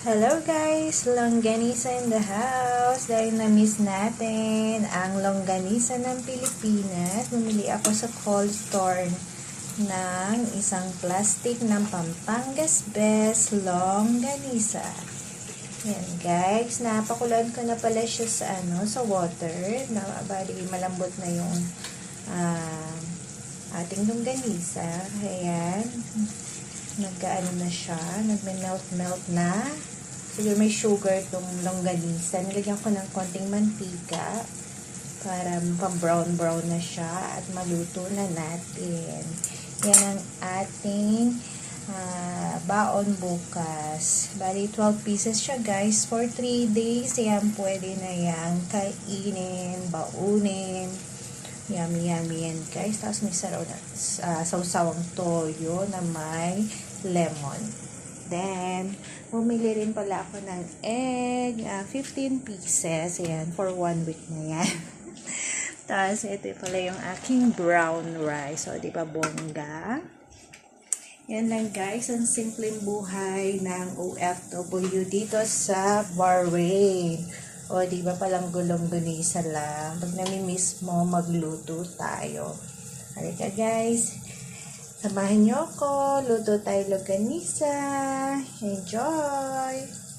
Hello guys! Longganisa in the house. Dahil na-miss natin ang longganisa ng Pilipinas, bumili ako sa cold store ng isang plastic ng Pampangas Best Longganisa. Yan guys, napakulan ko na pala siya sa ano, sa water. Na, bali, malambot na yung ah, ating longganisa. Ayan nagkaano na siya, nagme-melt-melt na. Siguro may sugar itong longganisa. Nilagyan ko ng konting mantika para pa-brown-brown na siya at maluto na natin. Yan ang ating ah, baon bukas. Bali, 12 pieces siya guys. For 3 days, yan pwede na yan kainin, baunin. Yummy, yummy yan guys. Tapos may saraw na, uh, sausawang toyo na may lemon. Then, bumili rin pala ako ng egg. ah, 15 pieces. Ayan, for one week na yan. Tapos, ito pala yung aking brown rice. So, di ba bongga? Yan lang guys, ang simpleng buhay ng OFW dito sa Bahrain. O, di ba palang gulong gunisa lang. Pag namimiss mo, magluto tayo. Halika guys. Samahan niyo ako. Luto tayo longganisa. Enjoy!